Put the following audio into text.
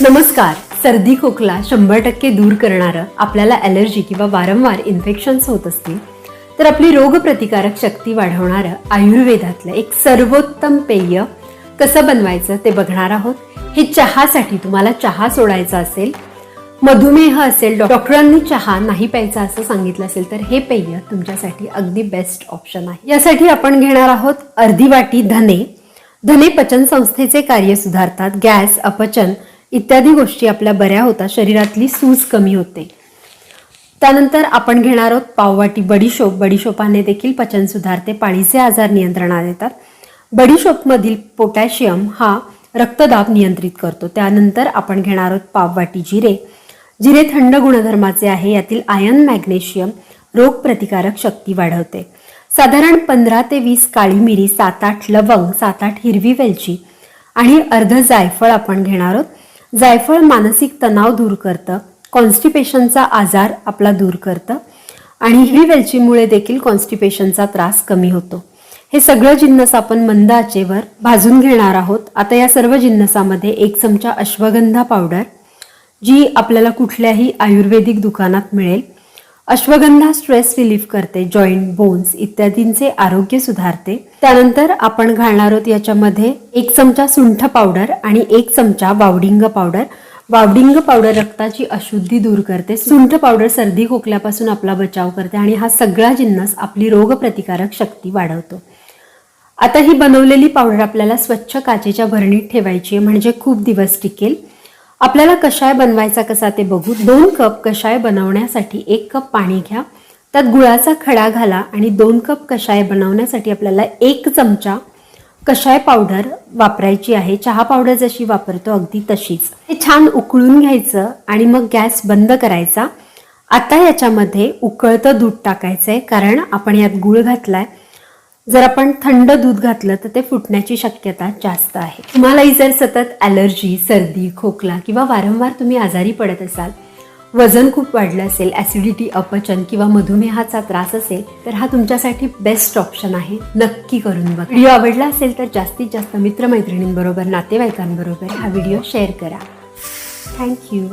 नमस्कार. सर्दी खोकला शंभर टक्के दूर करणारं आपल्याला ॲलर्जी किंवा वारंवार इन्फेक्शन्स होत असतील तर आपली रोगप्रतिकारक शक्ती वाढवणारं आयुर्वेदातलं एक सर्वोत्तम पेय कसं बनवायचं ते बघणार आहोत. हे चहासाठी तुम्हाला चहा सोडायचा असेल मधुमेह असेल डॉक्टरांनी चहा नाही प्यायचा असं सांगितलं असेल तर हे पेय तुमच्यासाठी अगदी बेस्ट ऑप्शन आहे. यासाठी आपण घेणार आहोत अर्धी वाटी धने. धने पचन संस्थेचे कार्य सुधारतात. गॅस अपचन इत्यादी गोष्टी आपल्या बऱ्या होतात. शरीरातली सूज कमी होते. त्यानंतर आपण घेणार आहोत पाववाटी. बडीशोप. बडीशोपाने देखील पचन सुधारते. पाळीचे आजार नियंत्रणात येतात. बडीशोपमधील पोटॅशियम हा रक्तदाब नियंत्रित करतो. त्यानंतर आपण घेणार आहोत पाववाटी जिरे. जिरे थंड गुणधर्माचे आहे. यातील आयन मॅग्नेशियम रोगप्रतिकारक शक्ती वाढवते. साधारण पंधरा ते वीस काळी मिरी सात आठ लवंग सात आठ हिरवी वेलची आणि अर्ध जायफळ आपण घेणार आहोत. जायफळ मानसिक तणाव दूर करतं कॉन्स्टिपेशनचा आजार आपला दूर करतं आणि ही वेलचीमुळे देखील कॉन्स्टिपेशनचा त्रास कमी होतो. हे सगळं जिन्नस आपण मंद आचेवर भाजून घेणार आहोत. आता या सर्व जिन्नसामध्ये एक चमचा अश्वगंधा पावडर जी आपल्याला कुठल्याही आयुर्वेदिक दुकानात मिळेल. अश्वगंधा स्ट्रेस रिलीफ करते जॉईंट बोन्स इत्यादींचे आरोग्य सुधारते. त्यानंतर आपण घालणार आहोत याच्यामध्ये एक चमचा सुंठ पावडर आणि एक चमचा वावडिंग पावडर वावडिंग पावडर रक्ताची अशुद्धी दूर करते. सुंठ पावडर सर्दी खोकल्यापासून आपला बचाव करते आणि हा सगळा जिन्नस आपली रोगप्रतिकारक शक्ती वाढवतो. आता ही बनवलेली पावडर आपल्याला स्वच्छ काचेच्या भरणीत ठेवायची आहे म्हणजे खूप दिवस टिकेल. आपल्याला कषाय बनवायचा कसा ते बघू. दोन कप कषाय बनवण्यासाठी एक कप पाणी घ्या. त्यात गुळाचा खडा घाला आणि दोन कप कषाय बनवण्यासाठी आपल्याला एक चमचा कषाय पावडर वापरायची आहे. चहा पावडर जशी वापरतो अगदी तशीच. हे छान उकळून घ्यायचं आणि मग गॅस बंद करायचा. आता याच्यामध्ये उकळतं दूध टाकायचं आहे कारण आपण यात गुळ घातलाय. जर आपण थंड दूध घातलं तर ते फुटण्याची शक्यता जास्त आहे. तुम्हालाही जर सतत ॲलर्जी सर्दी खोकला किंवा वारंवार तुम्ही आजारी पडत असाल वजन खूप वाढलं असेल ॲसिडिटी अपचन किंवा मधुमेहाचा त्रास असेल तर हा तुमच्यासाठी बेस्ट ऑप्शन आहे. नक्की करून बघा. व्हिडिओ आवडला असेल तर जास्तीत जास्त मित्रमैत्रिणींबरोबर नातेवाईकांबरोबर हा व्हिडिओ शेअर करा. थँक्यू